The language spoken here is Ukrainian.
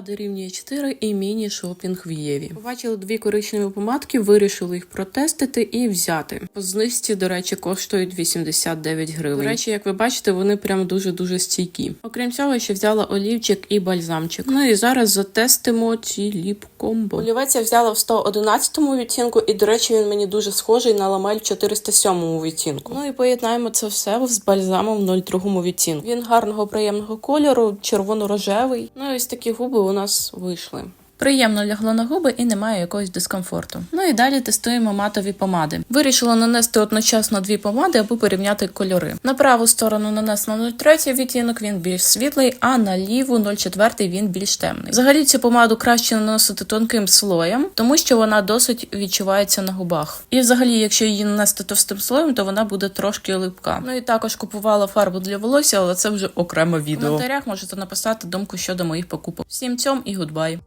А дорівнює 4 і міні-шопінг в Єві. Побачили дві коричневі помадки, вирішили їх протестити і взяти. По знижці, до речі, коштують 89 гривень. До речі, як ви бачите, вони прям дуже-дуже стійкі. Окрім цього, ще взяла олівчик і бальзамчик. Ну і зараз затестимо ці ліп-комбо. Олівець я взяла в 111 відтінку, і, до речі, він мені дуже схожий на ламель 407 відтінку. Ну і поєднаємо це все з бальзамом в 02 відтінку. Він гарного приємного кольору, червоно-рожевий. Ну і ось такі губи у нас вийшли. Приємно лягло на губи і немає якогось дискомфорту. Ну і далі тестуємо матові помади. Вирішила нанести одночасно дві помади, аби порівняти кольори. На праву сторону нанесла 03 відтінок, він більш світлий, а на ліву 04 він більш темний. Взагалі цю помаду краще наносити тонким слоєм, тому що вона досить відчувається на губах. І взагалі, якщо її нанести товстим слоєм, то вона буде трошки липка. Ну і також купувала фарбу для волосся, але це вже окреме відео. В коментарях можете написати думку щодо моїх покупок. Всім цьом і гудбай.